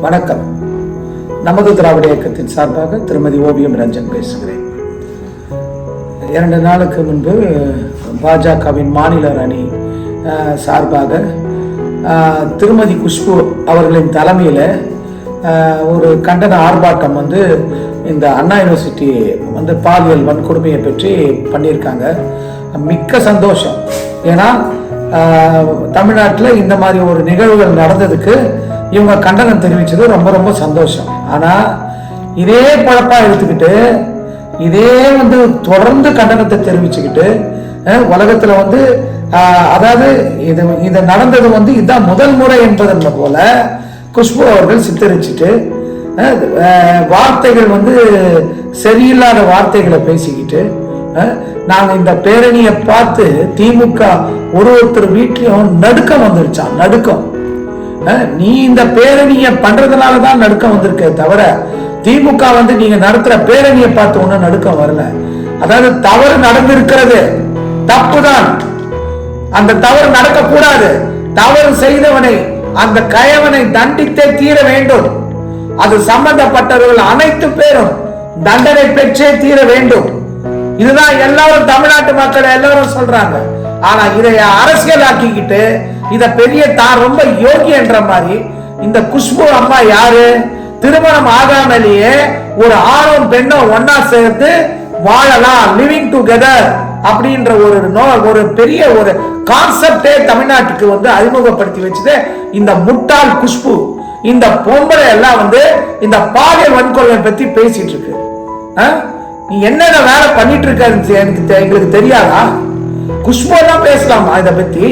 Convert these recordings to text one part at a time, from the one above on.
வணக்கம். நமது திராவிட இயக்கத்தின் சார்பாக திருமதி ஓவியம் ரஞ்சன் பேசுகிறேன். இரண்டு நாளுக்கு முன்பு பாஜகவின் மாநில அணி சார்பாக திருமதி குஷ்பு அவர்களின் தலைமையில் ஒரு கண்டன ஆர்ப்பாட்டம் வந்து இந்த அண்ணா யூனிவர்சிட்டி வந்து பாலியல் வன்கொடுமையை பற்றி பண்ணியிருக்காங்க. மிக்க சந்தோஷம். ஏன்னா தமிழ்நாட்டில் இந்த மாதிரி ஒரு நிகழ்வுகள் நடந்ததுக்கு இவங்க கண்டனம் தெரிவித்தது ரொம்ப ரொம்ப சந்தோஷம். ஆனால் இதே பழப்பாக எடுத்துக்கிட்டு இதே வந்து தொடர்ந்து கண்டனத்தை தெரிவிச்சுக்கிட்டு உலகத்தில் வந்து அதாவது இது இது நடந்தது வந்து இதுதான் முதல் முறை என்பதன் போல குஷ்பு அவர்கள் சித்தரிச்சுட்டு வார்த்தைகள் வந்து சரியில்லாத வார்த்தைகளை பேசிக்கிட்டு நாங்கள் இந்த பேரணியை பார்த்து திமுக ஒரு ஒருத்தர் வீட்லயும் நடுக்கம் வந்துருச்சான் நடுக்கம். நீ இந்த பேரணியை பண்றதுனால தான் நடுக்கம் வந்திருக்கே தவிர திமுக வந்து நீங்க நடத்துற பேரணியை பார்த்து ஒன்றும் நடுக்கம் வரல. அதாவது தவறு நடந்திருக்கிறது தப்புதான். அந்த தவறு நடக்கக்கூடாது. தவறு செய்தவனை அந்த கயவனை தண்டித்தே தீர வேண்டும். அது சம்பந்தப்பட்டவர்கள் அனைத்து பேரும் தண்டனை பெற்றே தீர வேண்டும். இதுதான் எல்லாரும் தமிழ்நாட்டு மக்கள் எல்லாரும் சொல்றாங்க. ஆனா இதை அரசியலாக்கிக்கிட்டு இத பெரிய தான் ரொம்ப யோகி என்ற மாதிரி இந்த குஷ்பு அம்மா யாரு? திருமணம் ஆகாமலேயே ஒரு ஆணும் பெண்ணும் ஒன்னா சேர்த்து வாழலாம் லிவிங் டுகெதர் அப்படின்ற ஒரு நோ ஒரு பெரிய ஒரு கான்செப்டே தமிழ்நாட்டுக்கு வந்து அறிமுகப்படுத்தி வச்சது இந்த முட்டாள் குஷ்பு. இந்த பொம்பளை எல்லாம் வந்து இந்த பாலியல் வன்கொலை பத்தி பேசிட்டு இருக்கு. ஆ? நீ என்னென்ன வேலை பண்ணிட்டு இருக்க எனக்கு தெ- எங்களுக்கு தெரியாதா? குஷ்பு எல்லாம் பேசலாமா இதை பத்தி?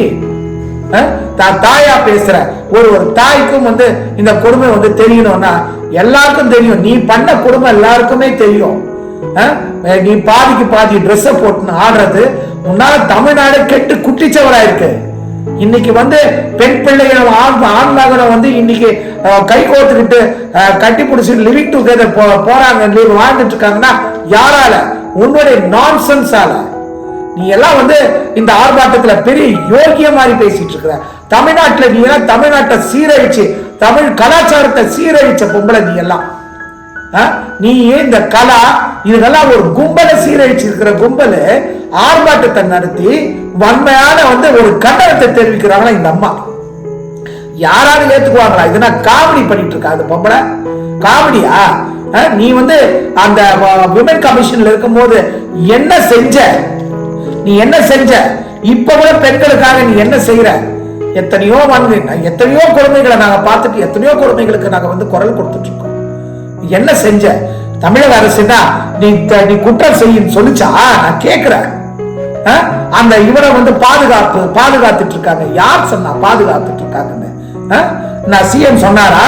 தான் தாயா பேசுற. ஒரு ஒரு தாய்க்கும் வந்து இந்த கொடுமை வந்து தெரியணும்னா எல்லாருக்கும் தெரியும். நீ பண்ண கொடுமை எல்லாருக்குமே தெரியும். ஆ? நீ பாதிக்கு பாதி ட்ரெஸ்ஸை போட்டுன்னு ஆடுறது உன்னால தமிழ்நாடு கெட்டு குட்டிச்சவரா இருக்கு இன்னைக்கு வந்து பெண் பிள்ளைகளும் ஆண் ஆண் மகனும் வந்து இன்னைக்கு கை கோத்துக்கிட்டு கட்டி பிடிச்சி லிவிங் டுகெதர் போ போறாங்க லீவ் வாழ்ந்துட்டு இருக்காங்கன்னா யாரால? உன்னுடைய நான்சென்ஸால நீ எல்லாம் வந்து இந்த ஆர்ப்பாட்டத்துல பெரிய யோகிய மாதிரி பேசிட்டு இருக்கிற. தமிழ்நாட்டுல நீ எல்லாம் தமிழ்நாட்டை சீரழிச்சு தமிழ் கலாச்சாரத்தை சீரழிச்ச பொம்பளை நீ எல்லாம் ஆ? நீ இந்த கலா இதெல்லாம் ஒரு கும்பலை சீரழிச்சு இருக்கிற கும்பல் ஆர்ப்பாட்டத்தை நடத்தி வன்மையான வந்து ஒரு கண்டனத்தை தெரிவிக்கிறாங்களா இந்த அம்மா. யாராவது ஏத்துக்குவாங்களா? இது காமெடி பண்ணிட்டு இருக்கா அந்த பொம்பளை? காமெடியா? ஆ? நீ வந்து அந்த விமன் கமிஷன்ல இருக்கும்போது என்ன செஞ்ச? நீ என்ன செஞ்ச? இப்ப கூட பெண்களுக்காக நீ என்ன செய்யற எத்தனையோ வந்து எத்தனையோ குழந்தைகளை நாங்க பார்த்துட்டு எத்தனையோ குழந்தைகளுக்கு நாங்க வந்து குரல் கொடுத்துட்டு இருக்கோம். என்ன செஞ்ச? தமிழக அரசுனா நீ நீ குற்றம் செய்யும் சொல்லிச்சா? நான் கேக்குறேன். ஆ? அந்த இவரை வந்து பாதுகாப்பு பாதுகாத்துட்டு இருக்காங்க. யார் சொன்னா பாதுகாத்துட்டு இருக்காங்கன்னு? ஆ? நான் சிஎம் சொன்னாரா?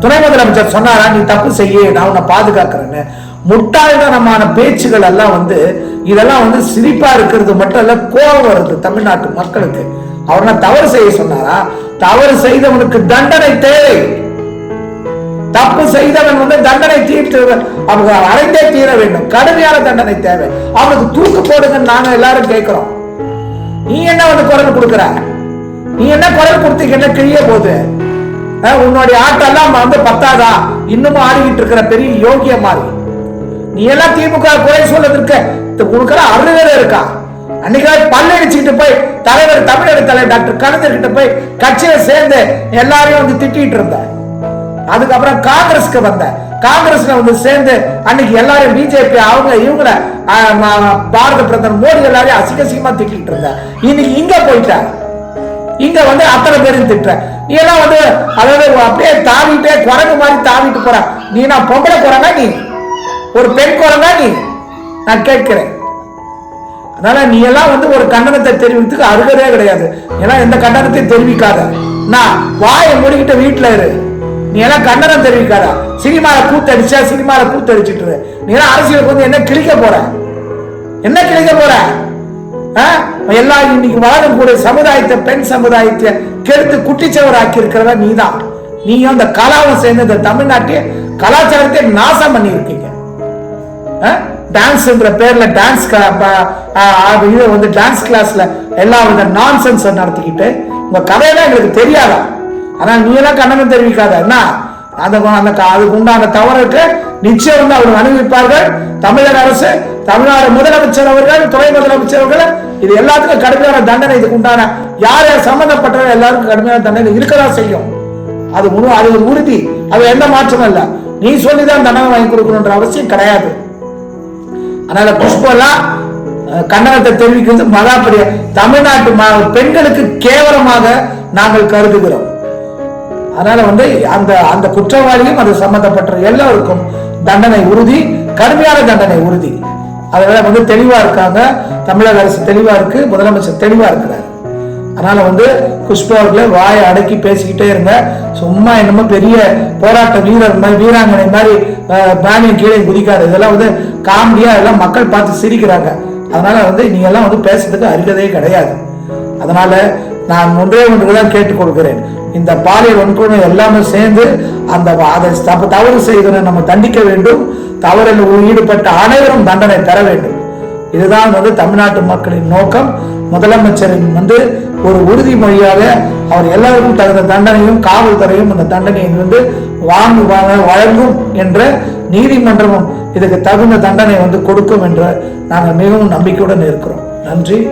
துணை முதலமைச்சர் சொன்னாரா? நீ தப்பு செய்ய நான் உன்னை பாதுகாக்கிறேன்னு. முட்டாள்தனமான பேச்சுகள் எல்லாம் வந்து இதெல்லாம் வந்து சிரிப்பா இருக்கிறது மட்டும் இல்ல கோபம் வருது தமிழ்நாட்டு மக்களுக்கு. அவர் நான் தவறு செய்ய சொன்னாரா? தவறு செய்தவனுக்கு தண்டனை தேவை. தப்பு செய்தவன் வந்து தண்டனை தீர்த்து அவங்க அடைந்தே தீர வேண்டும். கடுமையான தண்டனை தேவை. அவனுக்கு தூக்கு போடுங்கன்னு நாங்க எல்லாரும் கேட்கிறோம். நீ என்ன வந்து குரல் கொடுக்குற? நீ என்ன குரல் கொடுத்தீங்க என்ன கிழிய போகுது? உன்னுடைய ஆட்டெல்லாம் வந்து பத்தாதா? இன்னமும் ஆடிக்கிட்டு இருக்கிற பெரிய யோகிய மாதிரி. நீ எல்லாம் திமுக குறை சொல்றதுக்கு உனக்கெல்லாம் அருகதை இருக்கா? அன்னைக்கு பல்லு அடிச்சுக்கிட்டு போய் தலைவர் தமிழக தலைவர் டாக்டர் கலைஞர் கிட்ட போய் கட்சியில சேர்ந்து எல்லாரையும் வந்து திட்டிட்டு இருந்த. அதுக்கப்புறம் காங்கிரஸ்க்கு வந்த. காங்கிரஸ்ல வந்து சேர்ந்து அன்னைக்கு எல்லாரும் பிஜேபி அவங்க இவங்கள பாரத பிரதமர் மோடி எல்லாரையும் அசிங்க அசிங்கமா திட்டிட்டு இருந்த. இன்னைக்கு இங்க போயிட்ட. இங்க வந்து அத்தனை பேரும் திட்டுற. நீ எல்லாம் வந்து அதாவது அப்படியே தாவிட்டே குரங்கு மாதிரி தாவிட்டு போற. நீ நான் பொம்பளை போறேன்னா நீ? ஒரு பெண் குரங்கா நீ? நான் கேட்கிறேன். அதனால நீ எல்லாம் வந்து ஒரு கண்டனத்தை தெரிவிக்கிறதுக்கு அருகதே கிடையாது. ஏன்னா எந்த கண்டனத்தையும் தெரிவிக்காத. நான் வாயை மூடிக்கிட்ட வீட்டில் இரு. நீ எல்லாம் கண்டனம் தெரிவிக்காத. சினிமாவில் கூத்தடிச்சா சினிமாவில் கூத்தடிச்சிட்டு இரு. நீ எல்லாம் அரசியலுக்கு வந்து என்ன கிழிக்க போற? என்ன கிழிக்க போற? ஆ? எல்லாம் இன்னைக்கு வாழக்கூடிய சமுதாயத்தை பெண் சமுதாயத்தை கெடுத்து குட்டிச்சவர் ஆக்கி நீ நீதான். நீயும் அந்த கலாவும் சேர்ந்து இந்த தமிழ்நாட்டிய கலாச்சாரத்தை நாசம் பண்ணி இருக்கீங்க டான்ஸ்ன்ற பேர்ல டான்ஸ் இது வந்து டான்ஸ் கிளாஸ்ல எல்லா வித நான்சென்ஸ் நடத்திக்கிட்டு உங்க கதையெல்லாம் எங்களுக்கு தெரியாதா? ஆனா நீ எல்லாம் கண்டனம் தெரிவிக்காத. என்ன? அந்த அந்த கா- அதுக்கு உண்டான தவறுக்கு நிச்சயம் வந்து அவர் அனுபவிப்பார்கள். தமிழக அரசு தமிழ்நாடு முதலமைச்சர் அவர்கள் துணை முதலமைச்சர் அவர்கள் இது எல்லாத்துக்கும் கடுமையான தண்டனை. இதுக்கு உண்டான யார் யார் சம்பந்தப்பட்டவர்கள் எல்லாருக்கும் கடுமையான தண்டனை இருக்கதான் செய்யும். அது முழு அது ஒரு உறுதி. அது எந்த மாற்றமும் இல்லை. நீ சொல்லிதான் தண்டனை வாங்கி கொடுக்கணுன்ற அவசியம் கிடையாது. அதனால புஷ்பெல்லாம் கண்டனத்தை தெரிவிக்கிறது மகாபரிய. தமிழ்நாட்டு பெண்களுக்கு கேவலமாக நாங்கள் கருதுகிறோம். அதனால வந்து அந்த அந்த குற்றவாளியும் அது சம்பந்தப்பட்ட எல்லோருக்கும் தண்டனை உறுதி கடுமையான தண்டனை உறுதி. அதனால வந்து தெளிவா இருக்காங்க. தமிழக அரசு தெளிவா இருக்கு முதலமைச்சர் தெளிவா இருக்கிறார். அதனால் வந்து குஷ்பு அவர்களை வாயை அடக்கி பேசிக்கிட்டே இருங்க. சும்மா என்னமோ பெரிய போராட்ட வீரர் மாதிரி வீராங்கனை மாதிரி அஹ், கீழே குதிக்காது. இதெல்லாம் வந்து காமெடியாக எல்லாம் மக்கள் பார்த்து சிரிக்கிறாங்க. அதனால் வந்து நீங்கள்லாம் வந்து பேசுறதுக்கு அருகதே கிடையாது. அதனால் நான் ஒன்றே ஒன்று தான் கேட்டுக்கொள்கிறேன் இந்த பாலியல் வன்கொடுமை எல்லாமே சேர்ந்து அந்த அதை தப்பு தவறு செய்தவரை நம்ம தண்டிக்க வேண்டும். தவறில் ஈடுபட்ட அனைவரும் தண்டனை பெற வேண்டும். இதுதான் வந்து தமிழ்நாட்டு மக்களின் நோக்கம். முதலமைச்சரின் வந்து ஒரு உறுதிமொழியாக அவர் எல்லாருக்கும் தகுந்த தண்டனையும் காவல்துறையும் அந்த தண்டனையை வந்து வாங்குவாங்க வழங்கும் என்ற நீதிமன்றமும் இதுக்கு தகுந்த தண்டனை வந்து கொடுக்கும் என்ற நாங்கள் மிகவும் நம்பிக்கையுடன் இருக்கிறோம். நன்றி.